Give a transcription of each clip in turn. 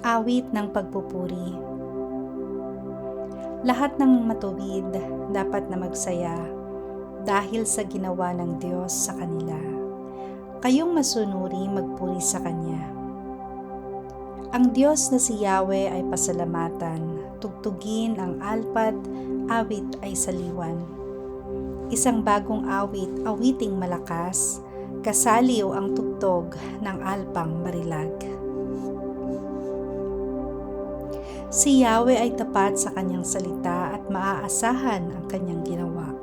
Awit ng pagpupuri. Lahat ng matuwid dapat na magsaya dahil sa ginawa ng Diyos sa kanila. Kayong masunuri magpuri sa Kanya. Ang Diyos na si Yahweh ay pasalamatan, tugtugin ang alpat, awit ay saliwan. Isang bagong awit, awiting malakas, kasaliw ang tugtog ng alpang marilag. Si Yahweh ay tapat sa kanyang salita at maaasahan ang kanyang ginawa.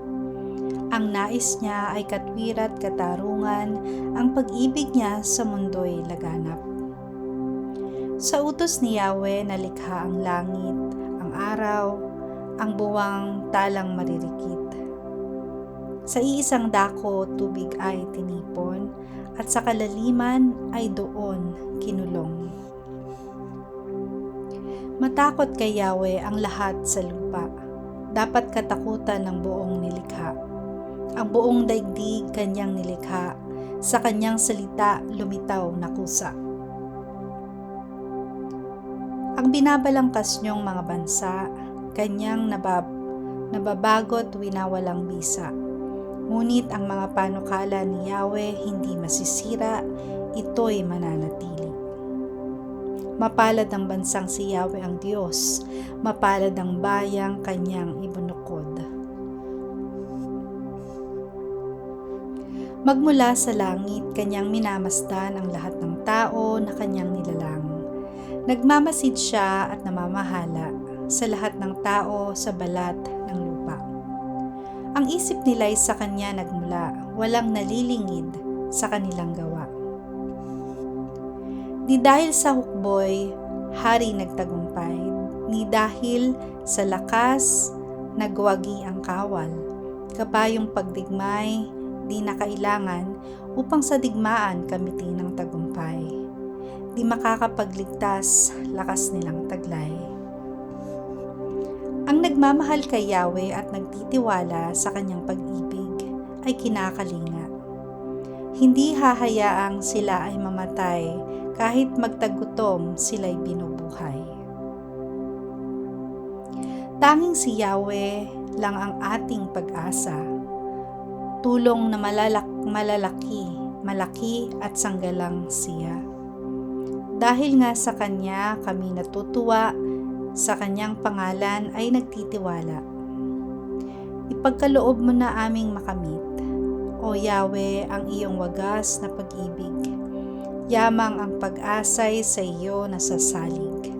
Ang nais niya ay katwirat katarungan, ang pag-ibig niya sa mundo'y laganap. Sa utos ni Yahweh nalikha ang langit, ang araw, ang buwang talang maririkit. Sa iisang dako tubig ay tinipon at sa kalaliman ay doon kinulong. Matakot kay Yahweh ang lahat sa lupa. Dapat katakutan ng buong nilikha. Ang buong daigdig kanyang nilikha. Sa kanyang salita lumitaw na kusa. Ang binabalangkas niyong mga bansa, kanyang nabab, nababagot winawalang bisa. Ngunit ang mga panukala ni Yahweh hindi masisira, ito'y mananatili. Mapalad ang bansang si Yahweh ang Diyos, mapalad ang bayang kanyang ibunukod. Magmula sa langit, kanyang minamasdan ang lahat ng tao na kanyang nilalang. Nagmamasid siya at namamahala sa lahat ng tao sa balat ng lupa. Ang isip nila'y sa kanya nagmula, walang nalilingid sa kanilang gawa. Di dahil sa hukboy, hari nagtagumpay, ni dahil sa lakas, nagwagi ang kawal. Kapayong pagdigmay, di na kailangan upang sa digmaan kamitin ng tagumpay. Di makakapagligtas, lakas nilang taglay. Ang nagmamahal kay Yahweh at nagtitiwala sa kanyang pag-ibig ay kinakalinga. Hindi hahayaang sila ay mamatay kahit magtagutom sila'y binubuhay. Tanging si Yahweh lang ang ating pag-asa. Tulong na malalak malalaki, malaki at sanggalang siya. Dahil nga sa Kanya kami natutuwa, sa Kanyang pangalan ay nagtitiwala. Ipagkaloob mo na aming makamit, O Yahweh, ang iyong wagas na pag-ibig Yamang ang pag-asay sa iyo na sasalig.